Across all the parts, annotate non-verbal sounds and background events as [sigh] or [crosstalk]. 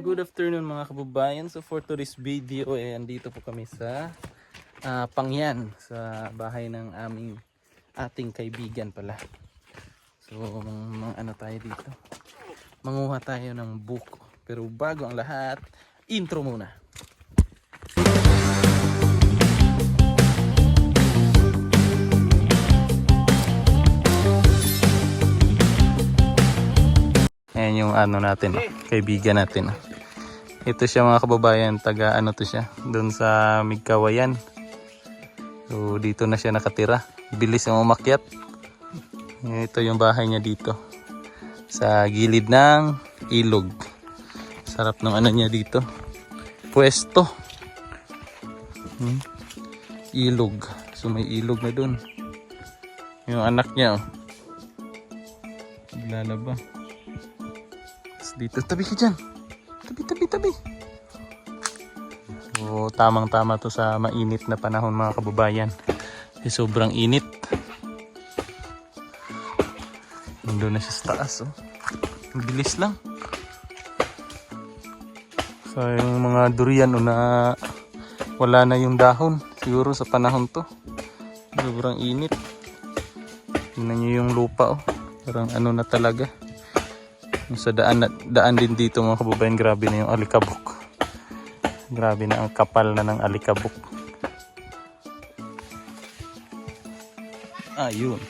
Good afternoon mga kababayan. So for today's video, eh, andito po kami sa ah, Pangyan, sa bahay ng aming ating kaibigan pala. So mga ano tayo dito. Manguha tayo ng buko. Pero bago ang lahat, intro muna. Yung ano natin, kaibigan natin. Ito siya mga kababayan, taga ano to siya, doon sa Migkawayan. So dito na siya nakatira. Bilis yung umakyat. Ito yung bahay niya dito. Sa gilid ng ilog. Sarap ng ano niya dito. Pwesto. Hmm? Ilog. So may ilog na doon. Yung anak niya oh. Naglalaba. Dito, tabi ka dyan. Tabi, tabi, tabi. So, tamang-tama to sa mainit na panahon mga kababayan. Kasi sobrang init. Nandun na siya sa taas. Oh. Ang bilis lang. So, yung mga durian oh, na wala na yung dahon. Siguro sa panahon to. Sobrang init. Tingnan nyo yung lupa. Oh. Parang ano na talaga. Sa daan, daan din dito mga kababayan, grabe na yung alikabok. Grabe na ang kapal na ng alikabok. Ayun.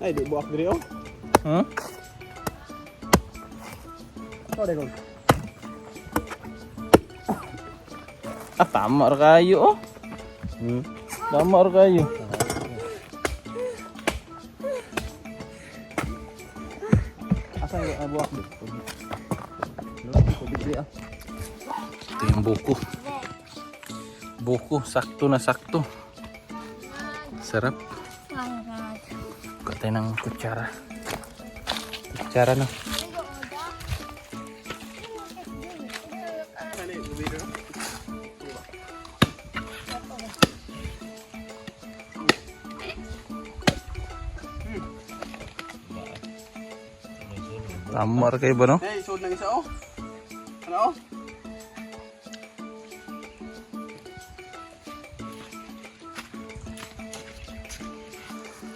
Ay, di buak diri oh. Huh? Ikaw dai kong. Ah, tama kayo oh. Hmm. Tama ra kayo. Asa yung buak diri. Ito yung buko. Buko, sakto na sakto. Sarap. Kuha tayo ng kutsara. Kutsara na. Kani bubiro. Tama ra kayo ba no? Hey, sud nang isa oh. Ano oh?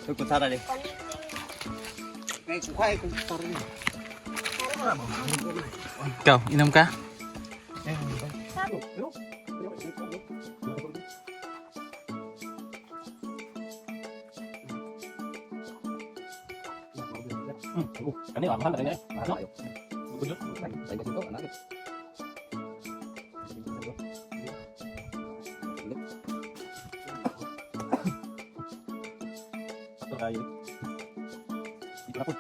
Ay, kutsara di. Ngay, kuhay, kutsara di. Ikaw, inom ka? Ano yung mahal na rin eh? Ano? Ito tayo. Dito na po. Kuya, tupik ng init ko. Ano ka dati ito kaon siya. Ano?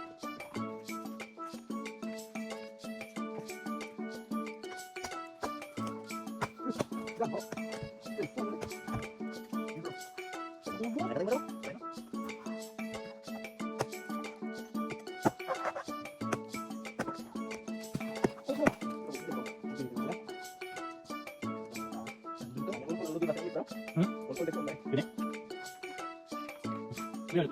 Sumo man daw dito pa.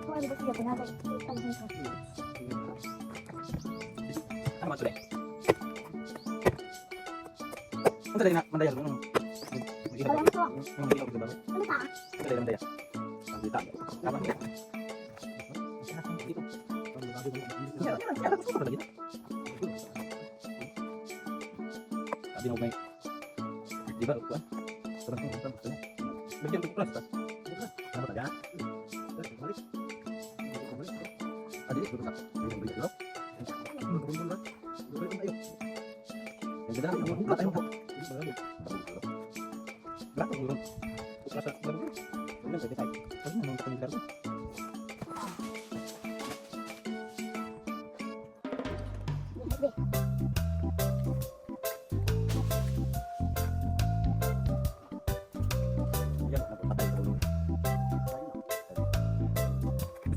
Ko ano ba siya pinagay? Madali na, mandaya. Ano? Madali na. Madali na. Madali na. Madali na. Madali na. Sabi mo may Di ba rupuan? Sarang kong utang kasi Bigyan ko plus ba? Ano talaga? Adi, duro na. Duro na. Duro na. Duro na. Duro na. Duro na.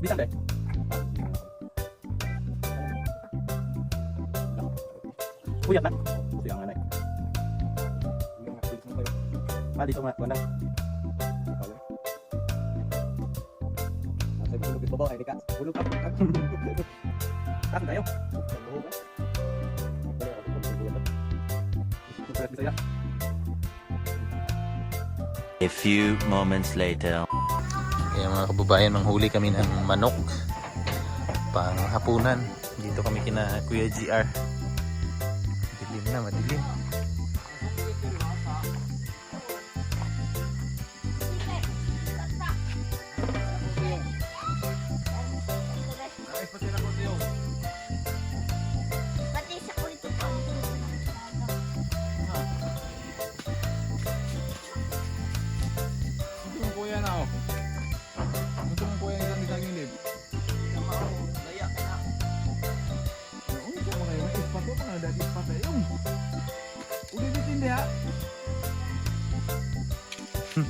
Bisa deh. Puyat na. Ah, dito nga. Wala. Nasa bulog yung babaw. Ay, di ka. Bulog ka. [laughs] Taas tayo. A few moments later. Kaya mga kababayan, manghuli kami ng manok. Pang hapunan. Dito kami kina Kuya GR. Dilim na, madilim. Ayan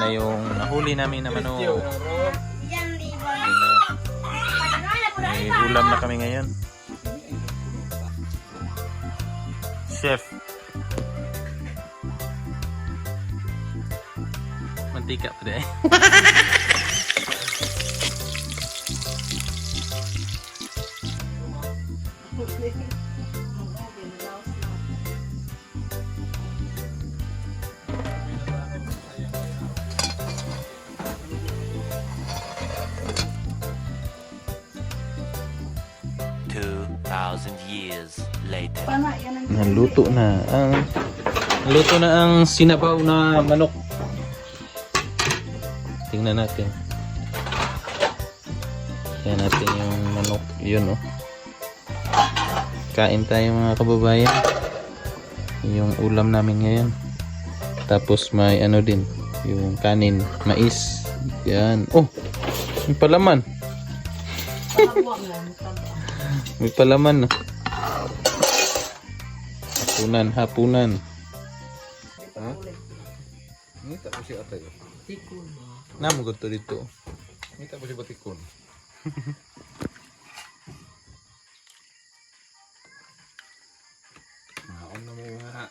na yung nahuli namin na manok. Ulam na kami ngayon. Chef. Mantika pa din. [laughs] years later. Naluto na ang luto na ang sinabaw na manok. Tingnan natin. Tingnan natin yung manok. Yun oh. Kain tayo mga kababayan. Yung ulam namin ngayon. Tapos may ano din. Yung kanin. Mais. Yan. Oh! May palaman. may palaman. Oh. Hapunan, hapunan. Ngita po si atay. Namo gusto dito. Ngita po si batikon. Naon na mo nga.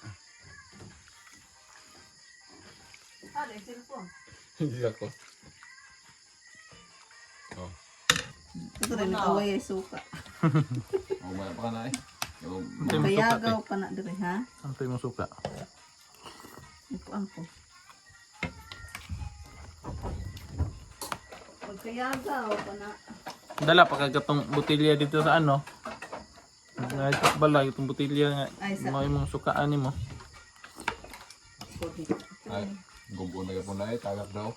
Hindi ako. Oh. Ito rin nakaway ay suka. Ako ba pa ka na eh. Yung Antay mo suka. Bayagaw pa na diri ha. Antay mo suka. Ito ang ko. Pagkayagaw pa na. Dala pa kagatong botilya dito sa ano. Nga bala itong botilya nga. Ay, sa- Mo imong sukaan nimo. Ay, gumbo na po na eh. Tagap daw.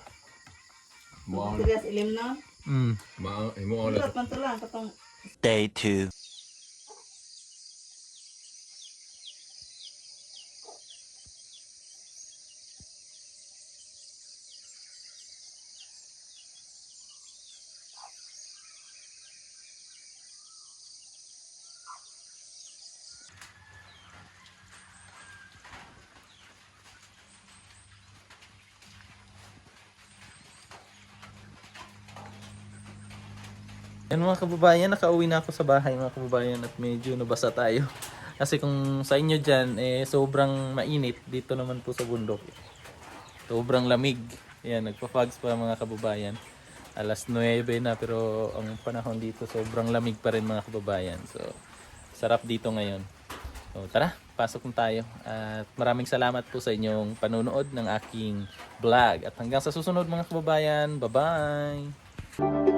Mo Serious ilim na. Mm. ma mo ang Hirap man to lang katong Day two. Yan mga kababayan, nakauwi na ako sa bahay mga kababayan at medyo nabasa tayo. [laughs] Kasi kung sa inyo dyan, eh, sobrang mainit dito naman po sa bundok. Sobrang lamig. Yan, nagpa-fogs pa mga kababayan. Alas 9 na pero ang panahon dito sobrang lamig pa rin mga kababayan. So, sarap dito ngayon. So, tara, pasok na tayo. At maraming salamat po sa inyong panunood ng aking vlog. At hanggang sa susunod mga kababayan, bye-bye!